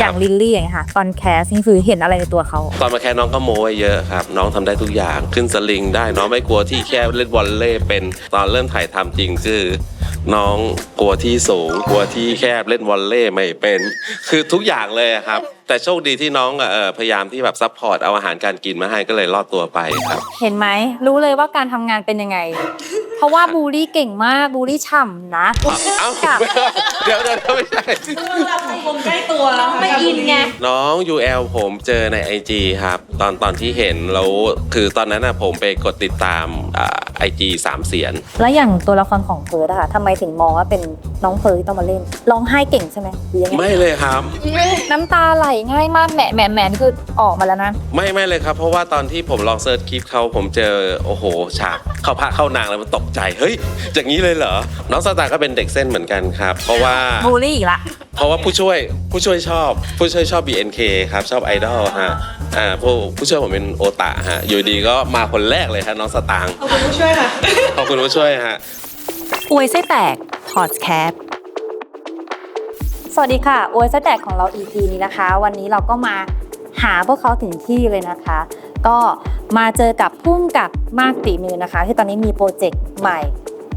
อย่างลิลลี่อย่างเงี้ยค่ะ ตอนแคสนี่คือเห็นอะไรในตัวเขา ตอนมาแค่น้องก็โม้ไว้เยอะครับ น้องทำได้ทุกอย่างขึ้นสลิงได้น้องไม่กลัวที่แค่เล่นวอลเล่เป็นตอนเริ่มถ่ายทำจริงคือ น้องกลัวที่สูง กลัวที่แคบเล่นวอลเล่ไม่เป็น คือทุกอย่างเลยอะครับ แต่โชคดีที่น้องอะเอ่อพยายามที่แบบซัพพอร์ตเอาอาหารการกินมาให้ก็เลยรอดตัวไปครับ เห็นไหมรู้เลยว่าการทำงานเป็นยังไง เพราะว่าบูลลี่เก่งมากบูลลี่ฉ่ำนะเอ้ากับเดี๋ยวเดี๋ยวเดี๋ยวไม่ใช่ น้องไม่อินไง น้อง UL ผมเจอใน IG ครับ ตอนตอนที่เห็นแล้วคือตอนนั้นนะผมไปกดติดตามไอจีสามเสียน แล้วอย่างตัวละครของเฟิร์สอะค่ะทำไมถึงมองว่าเป็นน้องเฟิร์สที่ต้องมาเล่นร้องไห้เก่งใช่ไหมหรือยังไงไม่เลยครับ น้ำตาไหลง่ายมากแหมะแหมะแหมะนี่คือออกมาแล้วนะ ไม่ไม่เลยครับ เพราะว่าตอนที่ผมลองเซิร์ชคลิปเขาผมเจอโอ้โหฉากเข้าพระเข้านางแล้วมันตกใจเฮ้ยอย่างนี้เลยเหรอน้องสตาร์ก็เป็นเด็กเส้นเหมือนกันครับ เพราะว่า บูลลี่อีกละ เพราะว่าผู้ช่วยผู้ช่วยชอบ ผู้ช่วยชอบ BNK ครับชอบไอดอลฮะอ่าผู้ผู้ช่วยผมเป็นโอตะฮะอยู่ดีก็มาคนแรกเลยฮะน้องสตางค์ขอบคุณผู้ช่วยค่ะขอบคุณผู้ช่วยฮะ อวยไส้แตกพอดแคสต์ สวัสดีค่ะอวยไส้แตกของเรา EP นี้นะคะ วันนี้เราก็มาหาพวกเขาถึงที่เลยนะคะ ก็มาเจอกับพุ่มกับมากตีมือนะคะ ที่ตอนนี้มีโปรเจกต์ใหม่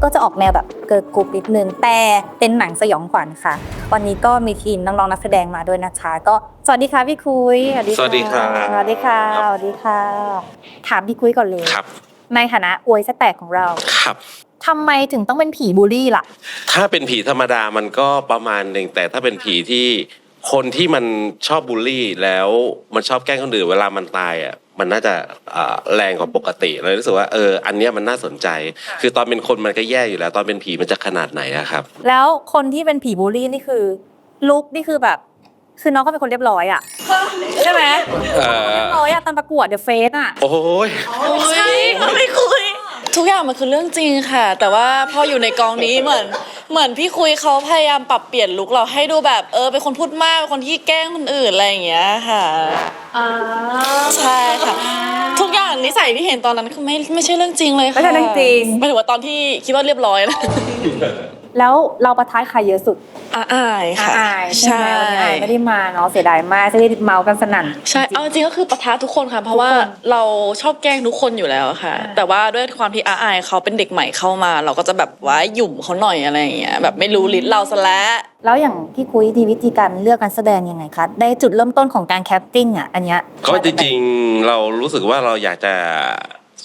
ก็จะออกแนวแบบเกิร์ลกรุ๊ปนิดนึงแต่เป็นหนังสยองขวัญค่ะ วันนี้ก็มีทีมน้องๆนักแสดงมาด้วยนะคะ ก็สวัสดีค่ะพี่คุยสวัสดีครับสวัสดีค่ะสวัสดีค่ะ ถามพี่คุยก่อนเลยครับ ในฐานะอวยไส้แตกของเราครับ ทำไมถึงต้องเป็นผีบูลลี่ล่ะ ถ้าเป็นผีธรรมดามันก็ประมาณหนึ่งแต่ถ้าเป็นผีที่คนที่มันชอบบูลลี่แล้วมันชอบแกล้งคนอื่นเวลามันตายอะมันน่าจะอ่าแรงกว่าปกติเลยรู้สึกว่าเอออันเนี้ยมันน่าสนใจ คือตอนเป็นคนมันก็แย่อยู่แล้ว ตอนเป็นผีมันจะขนาดไหนอะครับ แล้วคนที่เป็นผีบูลลี่นี่คือ ลุกนี่คือแบบ คือน้องก็เป็นคนเรียบร้อยอะใช่ไหมเอ่อเรียบร้อยอะตอนประกวดเดอะเฟสอะโอ้ย ใช่ไม่คุย ทุกอย่างมันคือเรื่องจริงค่ะ แต่ว่าพออยู่ในกองนี้เหมือนเหมือนพี่คุยเขาพยายามปรับเปลี่ยนลุคเราให้ดูแบบเออเป็นคนพูดมากเป็นคนที่แกล้งคนอื่นอะไรอย่างเงี้ยค่ะใช่ค่ะ ทุกอย่างนิสัยที่เห็นตอนนั้นคือไม่ไม่ใช่เรื่องจริงเลยค่ะไม่ใช่เรื่องจริงไม่ถึงว่าตอนที่คิดว่าเรียบร้อยนะ แล้วเราประท้ายใครเยอะสุดอาอายค่ะอายใช่ไหมใช่วันนี้อายไม่ได้มาเนาะเสียดายมากจะได้เมากันสนั่น ใช่ เอาจริงก็คือปะทะทุกคนค่ะ เพราะว่าทุกคนเราชอบแกล้งทุกคนอยู่แล้วค่ะอ่าแต่ว่าด้วยความที่อาอายเขาเป็นเด็กใหม่เข้ามา เราก็จะแบบว่าหยุ่มเขาหน่อยอะไรอย่างเงี้ยแบบไม่รู้ลิ้นเราซะแล้วแล้วอย่างพี่คุยดีวิธีการเลือกการแสดงยังไงคะได้จุดเริ่มต้นของการแคสติ้งอะอันเนี้ยก็จริงๆเรารู้สึกว่าเราอยากจะ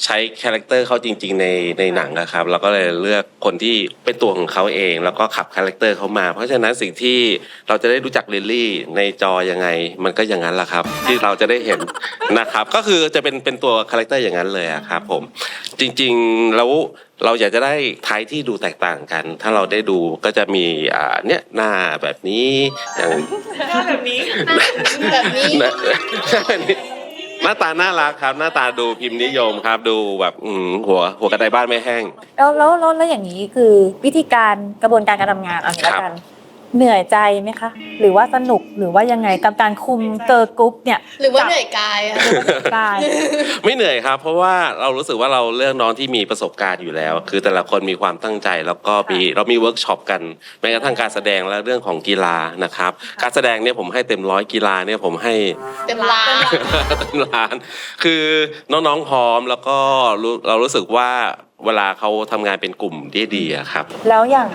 ใช้คาแรคเตอร์เขาจริง ๆ ในในหนังนะครับเราก็เลยเลือกคนที่เป็นตัวของเขาเอง แล้วก็ขับคาแรคเตอร์เขามา เพราะฉะนั้นสิ่งที่เราจะได้รู้จักลิลลี่ในจอยังไง มันก็อย่างนั้นแหละครับ ที่เราจะได้เห็นนะครับ ก็คือจะเป็นเป็นตัวคาแรคเตอร์อย่างนั้นเลยอะครับผมจริงๆแล้วเราอยากจะได้ท้ายที่ดูแตกต่างกัน ถ้าเราได้ดูก็จะมีอ่าเนี่ยหน้าแบบนี้อย่างแบบนี้แบบนี้ หน้าตาน่ารักครับ หน้าตาดูพิมพ์นิยมครับ ดูแบบอืมหัวหัวกระไดบ้านไม่แห้ง แล้วแล้วแล้วแล้วอย่างนี้คือวิธีการกระบวนการการทำงานเอะไรครับกัน เหนื่อยใจไหมคะ หรือว่าสนุกหรือว่ายังไงกับการคุมเกิร์ลกรุ๊ปเนี่ยหรือว่าเหนื่อยกายอะกาย ไม่เหนื่อยครับ เพราะว่าเรารู้สึกว่าเราเลือกน้องที่มีประสบการณ์อยู่แล้ว คือแต่ละคนมีความตั้งใจแล้วก็มีเรามีเวิร์กช็อปกันแม้กระทั่งการแสดงและเรื่องของกีฬานะครับ การแสดงเนี่ยผมให้เต็มร้อยกีฬาเนี่ยผมให้เต็มร้านเต็มล้าน คือน้องๆพร้อมแล้วก็รู้เรารู้สึกว่าเวลาเขาทำงานเป็นกลุ่มได้ดีอะครับ แล้วอย่าง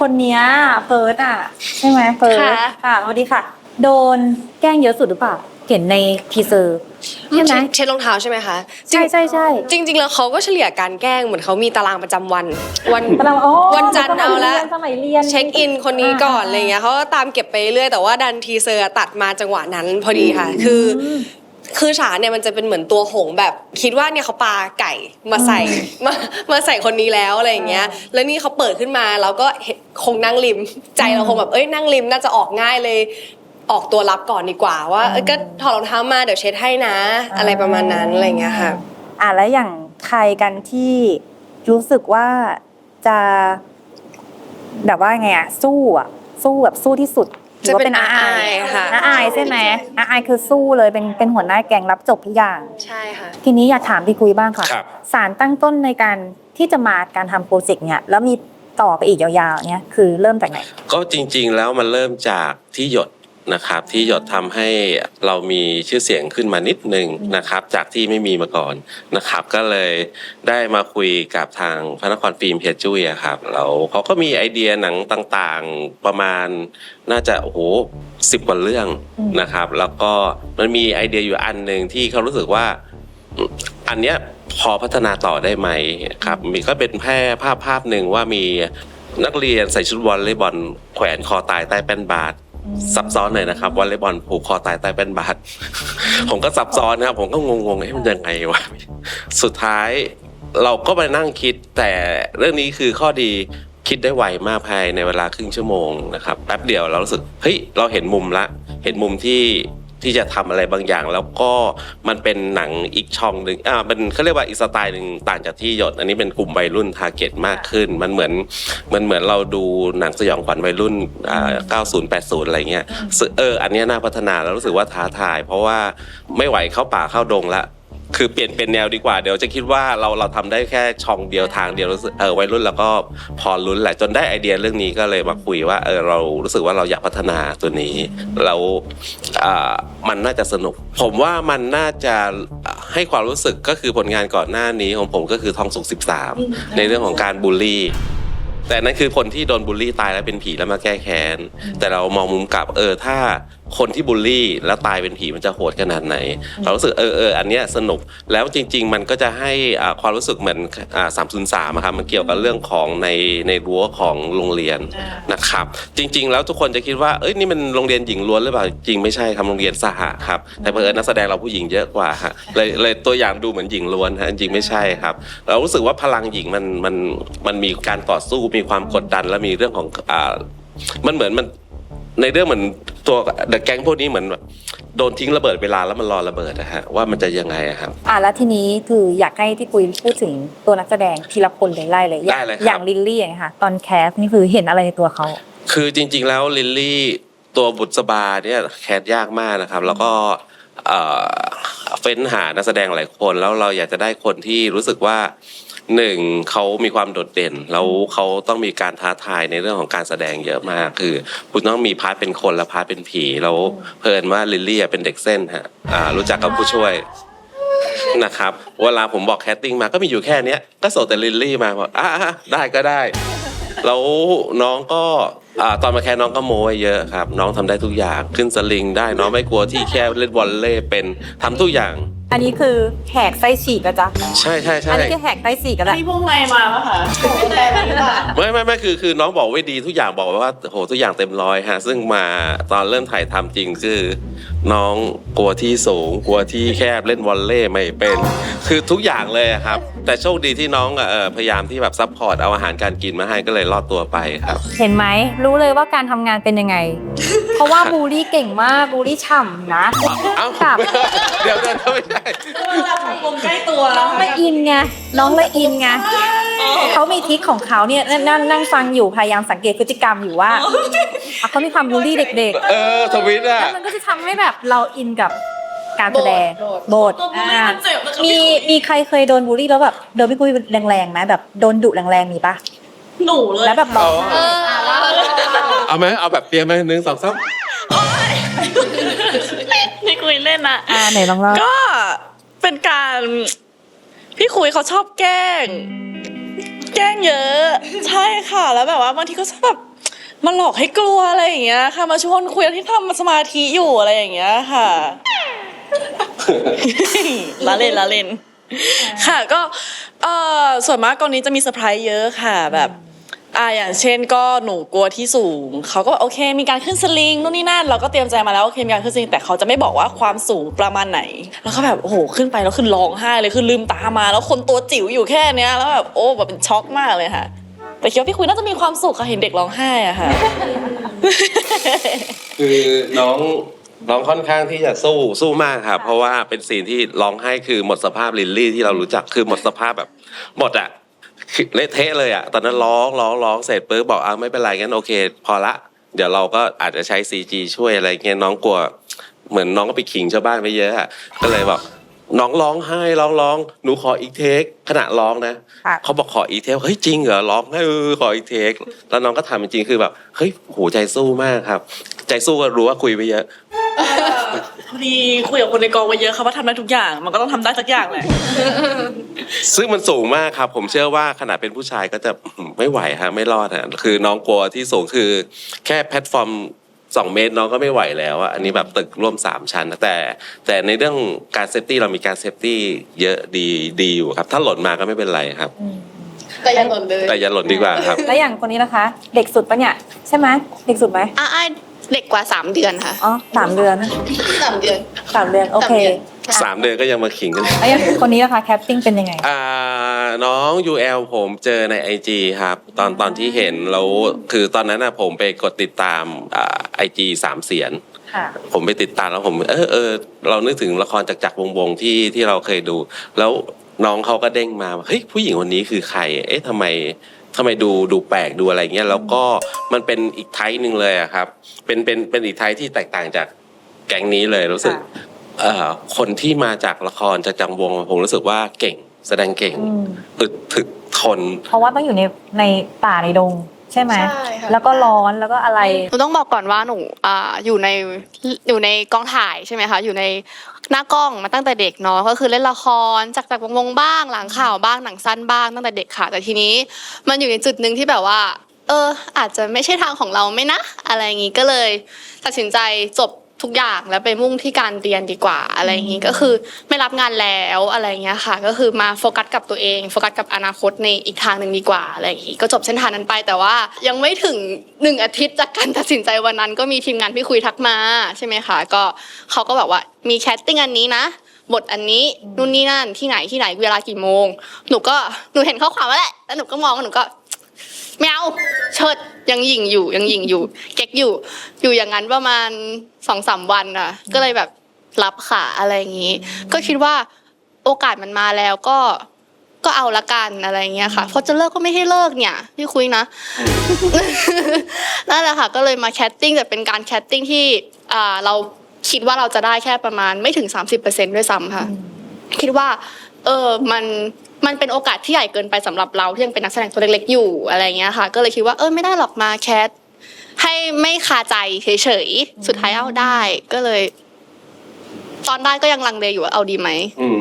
คนเนี้ยเฟิร์สอะ ใช่ไหมเฟิร์สค่ะ ค่ะสวัสดีค่ะ โดนแกล้งเยอะสุดหรือเปล่า เห็นในทีเซอร์ใช่ไหมเช็ดรองเท้าใช่ไหมคะใช่ใช่ใช่จริงจริงๆแล้วเขาก็เฉลี่ยการแกล้งเหมือนเขามีตารางประจำวัน วันแต่เราอ๋อวันจันทร์เอาละสมัยเรียนเช็คอินคนนี้ก่อนอ่าอะไรเงี้ยเขาก็ตามเก็บไปเรื่อยแต่ว่าดันทีเซอร์ตัดมาจังหวะนั้นพอดีค่ะ คืออ คือฉาเนี่ยมันจะเป็นเหมือนตัวหงส์แบบ คิดว่าเนี่ยเขาปาไก่มาใส่มามาใส่คนนี้แล้วอะไรอย่างเงี้ย แล้วนี่เขาเปิดขึ้นมาแล้วก็เห็นคงนั่งริม ใจเราคงแบบเอ้ยนั่งริมน่าจะออกง่ายเลยออกตัวรับก่อนดีกว่า ว่าเอ้ยก็ถอดรองเท้ามาเดี๋ยวเช็ดให้นะ อะไรประมาณนั้นอะไรอย่างเงี้ยค่ะ อะแล้วอย่างใครกันที่รู้สึกว่าจะแบบว่าไงอะสู้อะสู้แบบสู้ที่สุด หรือว่าเป็นจะอาเป็นอายอาอายค่ะอาอายใช่ไหมอาอายคือสู้เลยเป็นเป็นหัวหน้าแก๊งรับจบทุกอย่าง ใช่ค่ะ ทีนี้อยากถามพี่คุยบ้างค่ะ ครับ สารตั้งต้นในการที่จะมาการทำโปรเจกต์เนี่ยแล้วมีต่อไปอีกยาวๆเนี่ยคือเริ่มจากไหน ก็จริงๆแล้วมันเริ่มจากที่หยด นะครับที่หยดทำให้เรามีชื่อเสียงขึ้นมานิดนึงนะครับจากที่ไม่มีมาก่อนนะครับก็เลยได้มาคุยกับทางพระนครฟิล์มเพียจุ้ยอะครับแล้วเขาก็มีไอเดียหนังต่างๆประมาณน่าจะโอ้โหสิบกว่าเรื่องนะครับ แล้วก็มันมีไอเดียอยู่อันหนึ่งที่เขารู้สึกว่าอันเนี้ยพอพัฒนาต่อได้ไหมครับมีก็เป็นแค่ภาพภาพหนึ่งว่ามีนักเรียนใส่ชุดวอลเลย์บอลแขวนคอตายใต้แป้นบาส ซับซ้อนหน่อยนะครับวอลเลย์บอลผูกคอตายใต้แป้นบาสผมก็ซับซ้อนนะครับ ผมก็งงๆเอ้มันยังไงวะสุดท้ายเราก็ไปนั่งคิดแต่เรื่องนี้คือข้อดีคิดได้ไวมากภายในเวลาครึ่งชั่วโมงนะครับแป๊บเดียวเรารู้สึกเฮ้ยเราเห็นมุมละ เห็นมุมที่ ที่จะทำอะไรบางอย่าง แล้วก็มันเป็นหนังอีกช่องหนึ่งอ่ามันเขาเรียกว่าอีกสไตล์หนึ่งต่างจากที่หยด อันนี้เป็นกลุ่มวัยรุ่นทาร์เก็ตมากขึ้น มันเหมือนมันเหมือนเราดูหนังสยองขวัญวัยรุ่นอ่า90 80 อะไรเงี้ยเอออันนี้น่าพัฒนาแล้วรู้สึกว่าท้าทาย เพราะว่าไม่ไหวเข้าป่าเข้าดงละ คือเปลี่ยนเป็นแนวดีกว่าเดี๋ยวจะคิดว่าเราเราทำได้แค่ช่องเดียวทางเดียวรู้สึกเออวัยรุ่นแล้วก็พอลุ้นแหละจนได้ไอเดียเรื่องนี้ก็เลยมาคุยว่าเออเรารู้สึกว่าเราอยากพัฒนาตัวนี้แล้วอ่ามันน่าจะสนุก ผมว่ามันน่าจะให้ความรู้สึกก็คือผลงานก่อนหน้านี้ของผมก็คือทองสุก13 ในเรื่องของการบูลลี่ แต่นั่นคือคนที่โดนบูลลี่ตายแล้วเป็นผีแล้วมาแก้แค้นแต่เรามองมุมกลับเออถ้าคนที่บูลลี่แล้วตายเป็นผีมันจะโหดขนาดไหน เรารู้สึกเออเอออันเนี้ยสนุกแล้วจริง ๆ มันก็จะให้อ่าความรู้สึกเหมือนอ่าสามศูนย์สามครับมันเกี่ยวกับเรื่องของในในรั้วของโรงเรียนนะครับ จริง ๆ แล้วทุกคนจะคิดว่าเอ้ยนี่มันโรงเรียนหญิงล้วนหรือเปล่าจริงไม่ใช่ครับโรงเรียนสหะครับแต่เพื่อนนักแสดงเราผู้หญิงเยอะกว่าฮะเลยเลยตัวอย่างดูเหมือนหญิงล้วนฮะจริงๆไม่ใช่ครับ เรารู้สึกว่าพลังหญิงมันมันมันมีการต่อสู้มีความกดดันและมีเรื่องของอ่ามันเหมือนมันในเรื่องเหมือนตัวเดอะแก๊งพวกนี้เหมือนแบบโดนทิ้งระเบิดเวลาแล้วมันรอระเบิดนะฮะว่ามันจะยังไงอะครับ อะแล้วทีนี้คืออยากให้ที่ปุยพูดถึงตัวนักแสดงทีละคนเลยไล่เลยอได้ย่างเลยครับ อย่างลิลลี่อย่างเงี้ยค่ะตอนแคสนี่คือเห็นอะไรในตัวเขาคือจริง ๆ แล้วลิลลี่ตัวบุษบาเนี่ยแคสยากมากนะครับ แล้วก็เอ่อเฟ้นหานักแสดงหลายคนแล้วเราอยากจะได้คนที่รู้สึกว่า หนึ่งเขามีความโดดเด่น แล้วเขาต้องมีการท้าทายในเรื่องของการแสดงเยอะมาก คือคุณต้องมีพาร์ทเป็นคนและพาร์ทเป็นผี แล้วเพลินว่าลิลลี่เป็นเด็กเส้นฮะอ่ารู้จักกับผู้ช่วยนะครับเวลาผมบอกแคสติ้งมาก็มีอยู่แค่เนี้ยก็ส่งแต่ลิลลี่มาบอกอะได้ก็ได้ แล้วน้องก็ อ่าตอนมาแค่น้องก็โม้ไว้เยอะครับ น้องทำได้ทุกอย่างขึ้นสลิงได้น้องไม่กลัวที่แค่เล่นวอลเล่เป็นทำทุกอย่าง อันนี้คือแหกไส้ฉีกอะจ๊ะใช่ใช่ใช่อันนี้คือแหกไส้ฉีกกันแหละมีพวงในมาปะคะพวงในมาหรือเปล่าไม่ไม่ไม่คือคือน้องบอกไว้ดีทุกอย่างบอกว่าโหทุกอย่างเต็มร้อยฮะซึ่งมาตอนเริ่มถ่ายทำจริงคือ น้องกลัวที่สูง กลัวที่แคบเล่นวอลเล่ไม่เป็น คือทุกอย่างเลยอะครับ แต่โชคดีที่น้องอะเออพยายามที่แบบซัพพอร์ตเอาอาหารการกินมาให้ก็เลยรอดตัวไปครับ เห็นไหมรู้เลยว่าการทำงานเป็นยังไง เพราะว่าบูลลี่เก่งมากบูลลี่ฉ่ำนะเอ้ากับเดี๋ยวเดี๋ยวไม่ได้วงใกล้ตัวน้องละอินไงน้องละอินไงเขามีทริคของเขาเนี่ยนั่งนั่งนั่งฟังอยู่พยายามสังเกตพฤติกรรมอยู่ว่าอะเขามีความบูลลี่เด็กเออทวิตๆอะ แล้วมันก็จะทำให้แบบเราอินกับการแสดงโบทบทตัวบูลลี่อ่ามันเจ็บนะคะมีมีใครเคยโดนบูลลี่แล้วแบบโดนพี่ปุ้ยแรงๆไหมแบบโดนดุแรงๆมีปะหนูเลยแล้วแบบร้องเออ เอาไหมเอาแบบเตรียมไหมหนึ่งสองสามไม่คุยเล่นนะอ่าไหนลองเล่าก็เป็นการ พี่คุยเขาชอบแกล้ง แกล้งเยอะ ใช่ค่ะแล้วแบบว่าบางทีก็ชอบแบบมาหลอกให้กลัวอะไรอย่างเงี้ย ค่ะมาชวนคุยที่ทำสมาธิอยู่อะไรอย่างเงี้ยค่ะละเล่นละเล่น ค่ะก็เออส่วนมากกองนี้จะมีเซอร์ไพรส์เยอะค่ะแบบ อ่าอย่างเช่นก็หนูกลัวที่สูง เขาก็บอกโอเค มีการขึ้นสลิงนู่นนี่นั่นเราก็เตรียมใจมาแล้วโอเคมีการขึ้นสลิงแต่เขาจะไม่บอกว่าความสูงประมาณไหน แล้วก็แบบโอ้โหขึ้นไปแล้วขึ้นร้องไห้เลยคือลืมตามา แล้วคนตัวจิ๋วอยู่แค่เนี้ยแล้วแบบโอ้แบบเป็นช็อกมากเลยค่ะ แต่คิดว่าพี่คุยน่าจะมีความสุขค่ะเห็นเด็กร้องไห้อะค่ะ คือน้องน้องค่อนข้างที่จะสู้สู้มากครับเพราะว่าเป็นซีนที่ร้องไห้คือหมดสภาพลิลลี่ที่เรารู้จักคือหมดสภาพแบบหมดอะ เละเทะเลยอะตอนนั้นร้องร้องร้องเสร็จปุ๊บบอกอะไม่เป็นไรงั้นโอเค พอละ เดี๋ยวเราก็อาจจะใช้ซีจีช่วยอะไรเงี้ยน้องกลัว เหมือนน้องก็ไปขิงชาวบ้านไปเยอะอะก็เลยบอกน้องร้องไห้ร้องร้องหนูขออีกเทคขณะร้องนะค่ะเขาบอกขออีกเทคเฮ้ยจริงเหรอร้องให้เออขออีกเทคแล้วน้องก็ทำจริงๆคือแบบเฮ้ยโหใจสู้มากครับ ใจสู้ก็รู้ว่าคุยไปเยอะ พอดีคุยกับคนในกองมาเยอะค่ะว่าทำได้ทุกอย่าง มันก็ต้องทำได้สักอย่างแหละ ซึ่งมันสูงมากครับ ผมเชื่อว่าขนาดเป็นผู้ชายก็จะ ไม่ไหวฮะไม่รอดฮะคือน้องกลัวที่สูงคือ แค่แพลตฟอร์มสองเมตรน้องก็ไม่ไหวแล้วอะอันนี้แบบตึกร่วมสามชั้นนะแต่ แต่ในเรื่องการเซฟตี้เรามีการเซฟตี้เยอะดีดีอยู่ครับ ถ้าหล่นมาก็ไม่เป็นไรครับ แต่ยังหล่นเลยแต่อย่าหล่นดีกว่าครับ แล้วอย่างคนนี้นะคะ เด็กสุดปะเนี่ย ใช่ไหมเด็กสุดไหม อ่า เด็กกว่า3เดือนค่ะอ๋อสามเดือนสามเดือนสามเดือนโอเคสามเดือนก็ยังมาขิงกันแล้วอย่างคนนี้นะคะแคปติ้งเป็นยังไงอ่าน้อง UL ผมเจอใน IG ครับ ตอนตอนที่เห็นแล้วคือตอนนั้นนะผมไปกดติดตามอ่าไอจีสามเสียนค่ะผมไปติดตามแล้วผมเออเออเรานึกถึงละครจากจักรวงศ์วงศ์ที่ที่เราเคยดู แล้วน้องเขาก็เด้งมาว่าเฮ้ยผู้หญิงคนนี้คือใคร เอ๊ะทำไม ทำไมดูดูแปลกดูอะไรเงี้ยแล้วก็มันเป็นอีกไทป์หนึ่งเลยอะครับ เป็นเป็นเป็นอีกไทป์ที่แตกต่างจากแก๊งนี้เลยรู้สึกค่ะเอ่อคนที่มาจากละครจากจักรวงศ์ผมรู้สึกว่าเก่ง แสดงเก่งอืมอึดถึกทน เพราะว่าต้องอยู่ในในป่าในดง ใช่ไหม ใช่ค่ะ แล้วก็ร้อนแล้วก็อะไร หนูต้องบอกก่อนว่าหนูอ่าอยู่ในอยู่ในกองถ่ายใช่ไหมคะ อยู่ใน หน้ากล้องมาตั้งแต่เด็กเนาะก็คือเล่นละครจากจากวงวงๆบ้างหลังข่าวบ้างหนังสั้นบ้างตั้งแต่เด็กค่ะ แต่ทีนี้มันอยู่ในจุดหนึ่งที่แบบว่า เออ อาจจะไม่ใช่ทางของเราไหม่นะ อะไรอย่างงี้ก็เลย ตัดสินใจจบ ทุกอย่างแล้วไปมุ่งที่การเรียนดีกว่าอะไรอย่างงี้ก็คือไม่รับงานแล้วอะไรอย่างเงี้ยค่ะ ก็คือมาโฟกัสกับตัวเองโฟกัสกับอนาคตในอีกทางหนึ่งดีกว่าอะไรอย่างงี้ก็จบเส้นทางนั้นไป แต่ว่ายังไม่ถึงหนึ่งอาทิตย์จากการตัดสินใจวันนั้น ก็มีทีมงานพี่คุยทักมาใช่ไหมคะก็เขาก็แบบว่ามีแคสติ้งอันนี้นะบทอันนี้นู่นนี่นั่นที่ไหนที่ไหนเวลากี่โมง หนูก็หนูเห็นข้อความแล้วแหละแล้วหนูก็มองแล้วหนูก็ ไม่เอาเชิดยังหยิงอยู่ยังหยิงอยู่ เก๊กอยู่ อยู่อย่างนั้นประมาณสองสามวันอะ ก็เลยแบบรับค่ะอะไรอย่างนี้ ก็คิดว่าโอกาสมันมาแล้วก็ก็เอาละกันอะไรอย่างเงี้ยค่ะพอจะเลิกก็ไม่ให้เลิกเนี่ยพี่คุยนะนั่นแหละค่ะ ก็เลยมาแคสติ้งแต่เป็นการแคสติ้งที่อ่าเราคิดว่าเราจะได้แค่ประมาณไม่ถึง 30%ด้วยซ้ำค่ะ คิดว่า เออมัน มันเป็นโอกาสที่ใหญ่เกินไปสำหรับเราที่ยังเป็นนักแสดงตัวเล็กๆอยู่อะไรเงี้ยค่ะ ก็เลยคิดว่าเออไม่ได้หรอกมาแคสให้ไม่คาใจเฉยๆสุดท้ายเอาได้ก็เลย ตอนได้ก็ยังลังเลอยู่ว่าเอาดีไหมอืม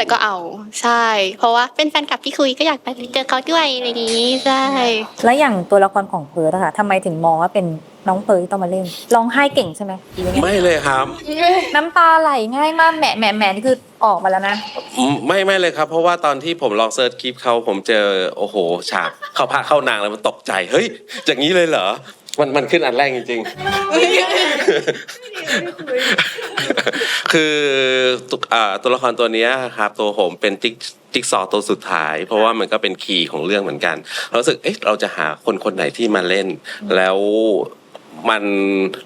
แต่ก็เอาใช่ เพราะว่าเป็นแฟนคลับพี่คุยก็อยากไปเจอเขาด้วยอะไรอย่างนี้ใช่แล้วอย่างตัวละครของเพิร์ดอะค่ะทำไมถึงมองว่าเป็นน้องเพิร์ดที่ต้องมาเล่นร้องไห้เก่งใช่ไหมหรือยังไงไม่เลยครับ น้ำตาไหลง่ายมากแหมะแหมะแหมะนี่คือออกมาแล้วนะอืมไม่ไม่เลยครับ เพราะว่าตอนที่ผมลองเซิร์ชคลิปเขาผมเจอโอ้โหฉากเข้าพระเข้านางแล้วมันตกใจเฮ้ยอย่างนี้เลยเหรอ มันมันขึ้นอันแรกจริง ๆ คือตุอ่าตัวละครตัวเนี้ยครับตัวผมเป็นจิ๊กจิ๊กซอว์ตัวสุดท้าย เพราะว่ามันก็เป็นคีย์ของเรื่องเหมือนกันเรารู้สึกเอ๊ะเราจะหาคนคนไหนที่มาเล่น แล้วมัน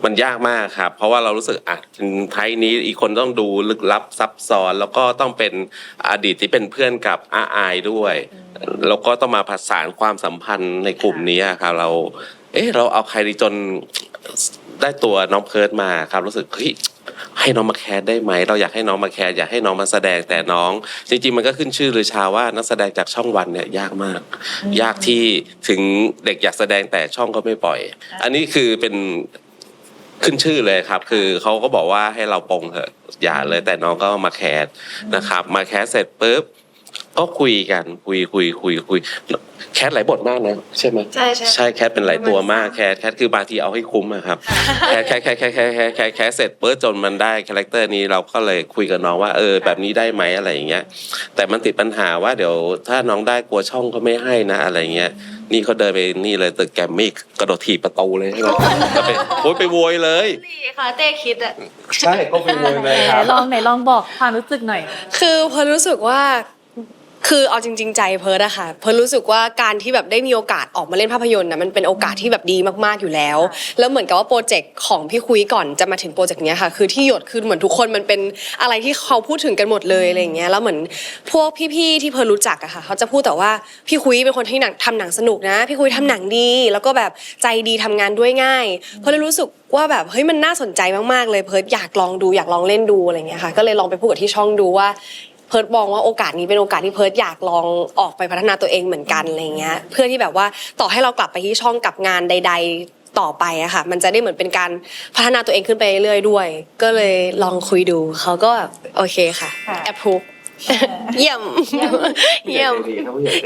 มันยากมากครับ เพราะว่าเรารู้สึกอะไทยนี้อีกคนต้องดูลึกลับซับซ้อน แล้วก็ต้องเป็นอดีตที่เป็นเพื่อนกับอาอายด้วย แล้วก็ต้องมาผสานความสัมพันธ์ในกลุ่มนี้ครับเรา เอ๊ะเราเอาใครดีจนได้ตัวน้องเพิร์ดมาครับ รู้สึกเฮ้ยให้น้องมาแคสได้ไหมเราอยากให้น้องมาแคสอยากให้น้องมาแสดงแต่น้อง จริงๆมันก็ขึ้นชื่อเลยชาว่านักแสดงจากช่องวันเนี่ยยากมาก ยากที่ถึงเด็กอยากแสดงแต่ช่องก็ไม่ปล่อย อันนี้คือเป็นขึ้นชื่อเลยครับ คือเขาก็บอกว่าให้เราปรงเถอะอย่าเลยแต่น้องก็มาแคสนะครับ มาแคสเสร็จปุ๊บ ก็คุยกันคุยคุยคุยคุยแคทหลายบทมากนะใช่ไหมใช่ใช่ใช่แคทเป็นหลายตัวมากแคทแคทคือบางทีเอาให้คุ้มอะครับแคทแคทแคทแคทแคทแคทแคทเสร็จเปิดจนมันได้คาแรคเตอร์นี้เราก็เลยคุยกับน้องว่าเออแบบนี้ได้ไหมอะไรอย่างเงี้ย แต่มันติดปัญหาว่าเดี๋ยวถ้าน้องได้กลัวช่องก็ไม่ให้นะอะไรเงี้ยนี่เขาเดินไปนี่เลยตึกแกมมี่กระโดดถีบประตูเลยใช่ไหมก็ไปโวยไปโวยเลยค่ะเต้คิดอะใช่ก็ไปโวยเลยครับลองไหนลองบอกความรู้สึกหน่อย คือพอรู้สึกว่า คือเอาจริง ๆ ใจเพิร์ดอะค่ะ เพิร์ลรู้สึกว่าการที่แบบได้มีโอกาสออกมาเล่นภาพยนตร์นะมันเป็นโอกาสที่แบบดีมากๆอยู่แล้ว แล้วเหมือนกับว่าโปรเจกต์ของพี่คุยก่อนจะมาถึงโปรเจกต์เนี้ยค่ะ คือที่หยดคือเหมือนทุกคนมันเป็นอะไรที่เขาพูดถึงกันหมดเลยอะไรอย่างเงี้ยแล้วเหมือนพวกพี่ๆที่เพิร์ลรู้จักอะค่ะ เขาจะพูดแต่ว่าพี่คุยเป็นคนที่หนังทำหนังสนุกนะ พี่คุยทำหนังดี แล้วก็แบบใจดีทำงานด้วยง่าย เพิร์ลเลยรู้สึกว่าแบบเฮ้ยมันน่าสนใจมากๆเลยเพิร์ลอยากลองดูอยากลองเล่นดูอะไรเงี้ยค่ะ ก็เลยลองไปพูดกับที่ช่องดูว่า พิร์ดมองว่าโอกาสนี้เป็นโอกาสที่เพิร์ดอยากลองออกไปพัฒนาตัวเองเหมือนกันอะไรเงี้ยเพื่อที่แบบว่าต่อให้เรากลับไปที่ช่องกับงานใดต่อไปอะค่ะ มันจะได้เหมือนเป็นการพัฒนาตัวเองขึ้นไปเรื่อยๆด้วย ก็เลยลองคุยดูเขาก็แบบโอเคค่ะค่ะ แอปพูเยี่ยมเยี่ยม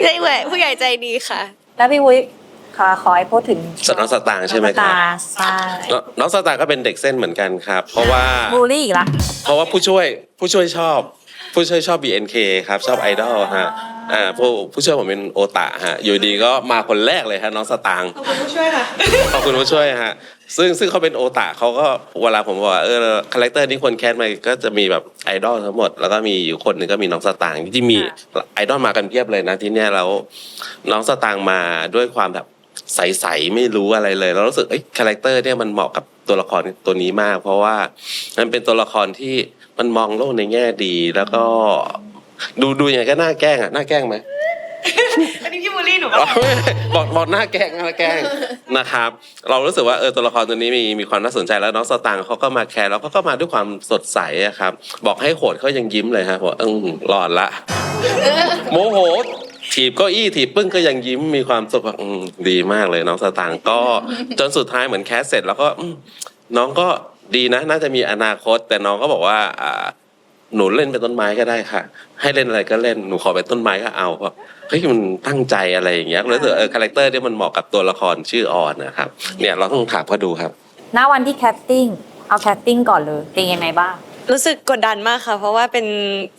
ใช่ไหมผู้ใหญ่ใจดีค่ะ แล้วพี่วุ้ยขอขอให้พูดถึงสน้องสตางค์ใช่ไหมครับน้องสตางค์ใช่น้องน้องสตางค์ก็เป็นเด็กเส้นเหมือนกันครับ เพราะว่า บูลลี่อีกละเพราะว่าผู้ช่วยผู้ช่วยชอบ ผู้ช่วยชอบ BNK ครับชอบไอดอลฮะอ่าผู้ผู้ช่วยผมเป็นโอตะฮะอยู่ดีก็มาคนแรกเลยฮะน้องสตางค์ขอบคุณผู้ช่วยค่ะขอบคุณผู้ช่วยฮะซึ่งซึ่งเขาเป็นโอตะเขาก็เวลาผมบอกว่าเออคาแรคเตอร์นี้คนแคสมาก็จะมีแบบไอดอลทั้งหมด แล้วก็มีอยู่คนหนึ่งก็มีน้องสตางค์ที่มีไอดอลมากันเพียบเลยนะที่เนี่ยแล้วน้องสตางค์มาด้วยความแบบใสๆไม่รู้อะไรเลยแล้วรู้สึกเอ้ยคาแรคเตอร์เนี่ยมันเหมาะกับ ตัวละครตัวนี้มาก เพราะว่ามันเป็นตัวละครที่มันมองโลกในแง่ดี แล้วก็ดูดูอย่างไงก็น่าแกล้งอะน่าแกล้งไหมอันนี้พี่บูลลี่หนูบอกบอกบอกหน้าแกล้งหน้าแกล้งนะครับ เรารู้สึกว่าเออตัวละครตัวนี้มีมีความน่าสนใจแล้วน้องสตางค์เขาก็มาแคร์แล้วเขาก็มาด้วยความสดใสอะครับ บอกให้โหดเขายังยิ้มเลยฮะบอกเออรอดละ โมโห ถีบเก็อี้ถีบปึ้งก็ยังยิ้มมีความสุขแบบอืมดีมากเลยน้องสตางค์ก็ จนสุดท้ายเหมือนแคสเสร็จแล้วก็อืมน้องก็ดีนะ น่าจะมีอนาคต แต่น้องก็บอกว่าอ่า หนูเล่นเป็นต้นไม้ก็ได้ค่ะ ให้เล่นอะไรก็เล่นหนูขอเป็นต้นไม้ก็เอาเพราะเฮ้ยมันตั้งใจอะไรอย่างเงี้ยแล้วเออคาแรคเตอร์เนี่ยมันเหมาะกับตัวละครชื่อออนนะครับเนี่ยเราต้องถามเขาดูครับณวันที่แคสติ้งเอาแคสติ้งก่อนเลยเป็นยังไงบ้าง รู้สึกกดดันมากค่ะ เพราะว่าเป็น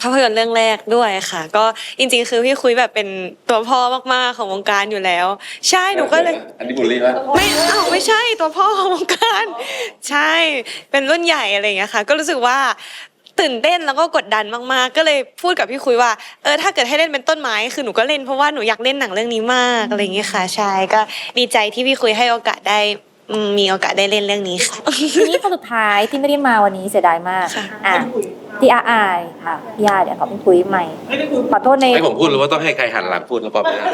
ภาพยนตร์เรื่องแรกด้วยค่ะ ก็จริงๆ คือพี่คุยแบบเป็นตัวพ่อมากๆของวงการอยู่แล้ว ใช่หนูก็เลย อันนี้บุลลี่ป่ะไม่อ้าวไม่ใช่ตัวพ่อของวงการ ใช่เป็นรุ่นใหญ่อะไรอย่างเงี้ยค่ะ ก็รู้สึกว่าตื่นเต้นแล้วก็กดดันมากๆ ก็เลยพูดกับพี่คุยว่าเออถ้าเกิดให้เล่นเป็นต้นไม้คือหนูก็เล่นเพราะว่าหนูอยากเล่นหนังเรื่องนี้มากอะไรอย่างเงี้ยค่ะใช่ก็ดีใจที่พี่คุยให้โอกาสได้ อืมมีโอกาสได้เล่นเรื่องนี้ค่ะ ทีนี้คนสุดท้ายที่ไม่ได้มาวันนี้เสียดายมากค่ะ อะพี่อาอายค่ะพี่อาเดี๋ยวขอพี่คุยใหม่ขอโทษในให้ผมพูดหรือว่าต้องให้ใครหันหลังพูดแล้วปอบไม่ได้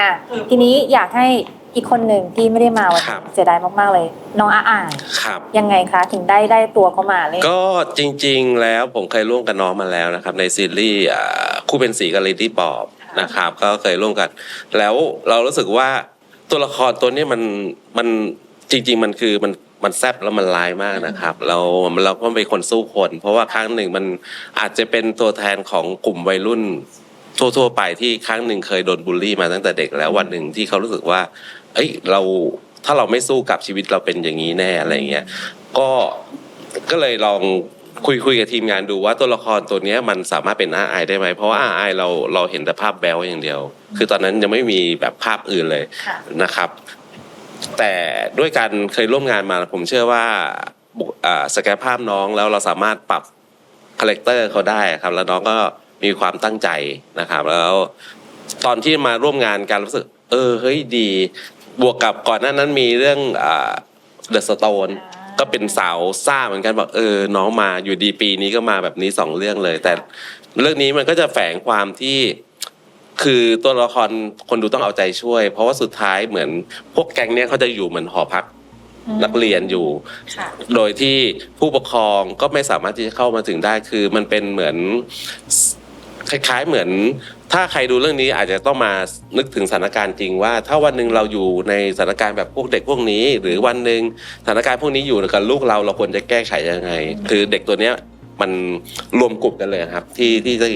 อะทีนี้อยากให้อีกคนหนึ่งที่ไม่ได้มาวันครันี้บ เสียดายมากๆเลย น้องอาอายครับ ยังไงคะถึงได้ได้ตัวเขามาเลยก็จริงๆแล้วผมเคยร่วมกับน้องมาแล้วนะครับ ในซีรีส์อ่าคู่เป็นสีกับเลดี้ปอบนะครับ ก็เคยร่วมกัน แล้วเรารู้สึกว่า ตัวละครตัวนี้มันมันจริง ๆ มันคือมันมันแซบแล้วมันร้ายมากนะครับ เราเราก็เป็นคนสู้คน เพราะว่าครั้งหนึ่งมันอาจจะเป็นตัวแทนของกลุ่มวัยรุ่น ทั่ว ๆ ไปที่ครั้งหนึ่งเคยโดนบูลลี่มาตั้งแต่เด็กแล้ววันหนึ่งที่เขารู้สึกว่า เอ้ยเราถ้าเราไม่สู้กับชีวิตเราเป็นอย่างนี้แน่อะไรเงี้ยก็ก็เลยลอง คุยคุยกับทีมงานดูว่าตัวละครตัวเนี้ยมันสามารถเป็นอาไอได้ไหมเพราะว่าอาไอเราเราเห็นแต่ภาพแบลอย่างเดียว คือตอนนั้นยังไม่มีแบบภาพอื่นเลยค่ะนะครับ แต่ด้วยการเคยร่วมงานมาผมเชื่อว่าบุคอ่าสแกนภาพน้องแล้วเราสามารถปรับคาแรคเตอร์เขาได้ครับ แล้วน้องก็มีความตั้งใจนะครับ แล้วตอนที่มาร่วมงานกันรู้สึก เออเฮ้ยดี บวกกับก่อนหน้านั้นมีเรื่องอ่าเดอะสโตน ก็เป็นสาวซ่าเหมือนกันบอกเออน้องมาอยู่ดีปีนี้ก็มาแบบนี้สองเรื่องเลย แต่เรื่องนี้มันก็จะแฝงความที่คือตัวละครคนดูต้องเอาใจช่วย เพราะว่าสุดท้ายเหมือนพวกแก๊งเนี้ยเขาจะอยู่เหมือนหอพักนักเรียนอยู่ค่ะโดยที่ผู้ปกครองก็ไม่สามารถที่จะเข้ามาถึงได้คือมันเป็นเหมือน คล้ายๆเหมือน ถ้าใครดูเรื่องนี้อาจจะต้องมานึกถึงสถานการณ์จริงว่า ถ้าวันหนึ่งเราอยู่ในสถานการณ์แบบพวกเด็กพวกนี้ หรือวันหนึ่งสถานการณ์พวกนี้อยู่กับลูกเราเราควรจะแก้ไขยังไง คือเด็กตัวเนี้ยมันรวมกลุ่มกันเลยครับ ที่ที่จะ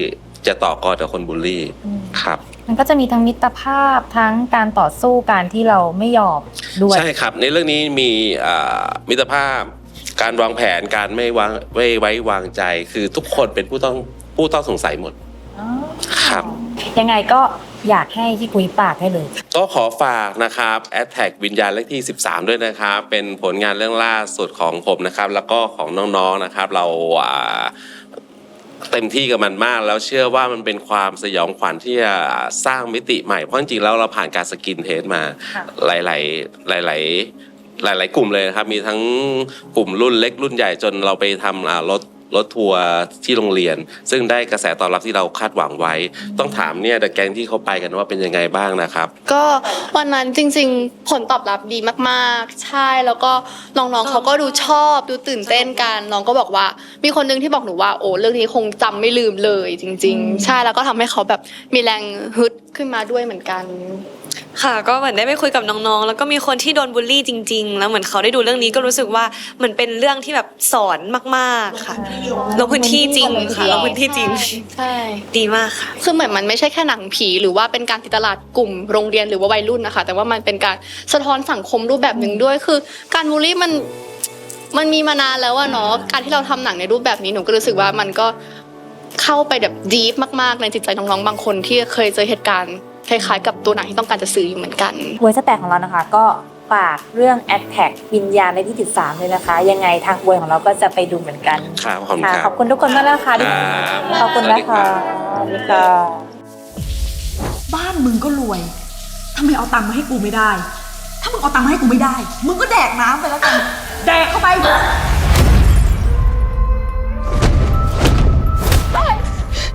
จะต่อกรกับคนบูลลี่อืมครับ มันก็จะมีทั้งมิตรภาพทั้งการต่อสู้การที่เราไม่ยอมด้วยใช่ครับ ในเรื่องนี้มีอ่ามิตรภาพ การวางแผนการไม่วางไม่ไว้วางใจ คือทุกคนเป็นผู้ต้องผู้ต้องสงสัยหมดอ๋อครับ ยังไงก็อยากให้พี่คุยปากให้เลย ก็ขอฝากนะครับ a t t a c k วิญญาณเลขที่ 13 ด้วยนะครับ เป็นผลงานเรื่องล่าสุดของผมนะครับ แล้วก็ของน้องๆนะครับ เราอ่าเต็มที่กับมันมากแล้วเชื่อว่ามันเป็นความสยองขวัญที่จะสร้างมิติใหม่ เพราะจริงๆแล้วเราผ่านการสกินเทสมาค่ะหลายๆหลายๆหลาย ๆ กลุ่มเลยนะครับ มีทั้งกลุ่มรุ่นเล็กรุ่นใหญ่จนเราไปทำอ่ารถ รถทัวร์ที่โรงเรียน ซึ่งได้กระแสตอบรับที่เราคาดหวังไว้ ต้องถามเนี่ยแต่แก๊งที่เขาไปกันว่าเป็นยังไงบ้างนะครับ ก็วันนั้นจริงๆ ผลตอบรับดีมากๆ ใช่แล้วก็น้องๆเขาก็ดูชอบดูตื่นเต้นกันน้องก็บอกว่า มีคนนึงที่บอกหนูว่าโอ้เรื่องนี้คงจำไม่ลืมเลย จริง ๆ ใช่แล้วก็ทำให้เขาแบบมีแรงฮึดขึ้นมาด้วยเหมือนกันค่ะก็เหมือนได้ไปคุยกับน้องๆ แล้วก็มีคนที่โดนบูลลี่จริง ๆ แล้วเหมือนเขาได้ดูเรื่องนี้ก็รู้สึกว่าเหมือนเป็นเรื่องที่แบบสอนมากๆค่ะลงพื้นที่จริงค่ะลงพื้นที่จริง ใช่ ดีมากค่ะ คือเหมือนมันไม่ใช่แค่หนังผี หรือว่าเป็นการติดตลาดกลุ่มโรงเรียนหรือว่าวัยรุ่นนะคะ แต่ว่ามันเป็นการสะท้อนสังคมรูปแบบหนึ่งด้วย คือ การบูลลี่มันมันมีมานานแล้วอะเนาะ การที่เราทำหนังในรูปแบบนี้หนูก็รู้สึกว่ามันก็เข้าไปแบบดีฟมากๆ ในจิตใจน้องๆบางคนที่เคยเจอเหตุการณ์คล้ายๆกับตัวหนังที่ต้องการจะสื่ออยู่เหมือนกันเวอร์สแตกของเรานะคะ ก็ ฝากเรื่อง a t t a c วิญญาณในที่13เลยนะคะ ยังไงทางเวยของเราก็จะไปดูเหมือนกันครับขอบคุณค่ะครับ ขอบคุณทุกคนมากนะคะที่ครับขอบคุณนะคะสวัสดีค่ะ บ้านมึงก็รวย ทำไมเอาตังค์มาให้กูไม่ได้ ถ้ามึงเอาตังค์มาให้กูไม่ได้ มึงก็แดกน้ำไปแล้วกัน แดกเข้าไป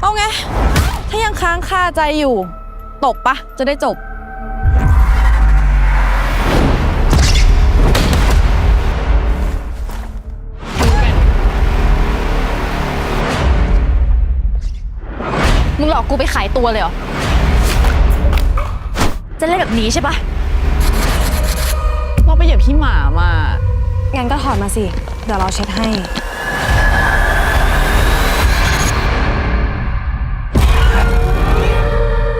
เอาไง ถ้ายังค้างคาใจอยู่ ตบปะ จะได้จบ ลอกกูไปขายตัวเลยเหรอ จะเล่นแบบนี้ใช่ปะเราไปเหยียบพี่หมามา งั้นก็ถอดมาสิ เดี๋ยวเราเช็ดให้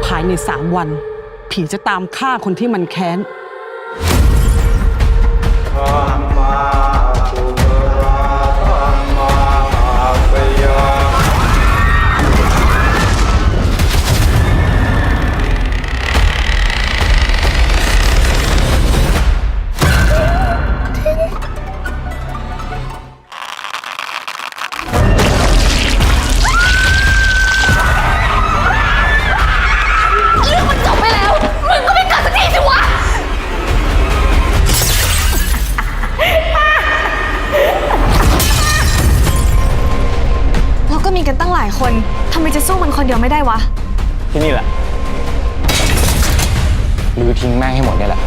ภายในสามวัน ผีจะตามฆ่าคนที่มันแค้นเราายคนทำไมจะสู้มันคนเดียวไม่ได้วะ ที่นี่แหละ หรือทิ้งแม่งให้หมดเนี่ยแหละ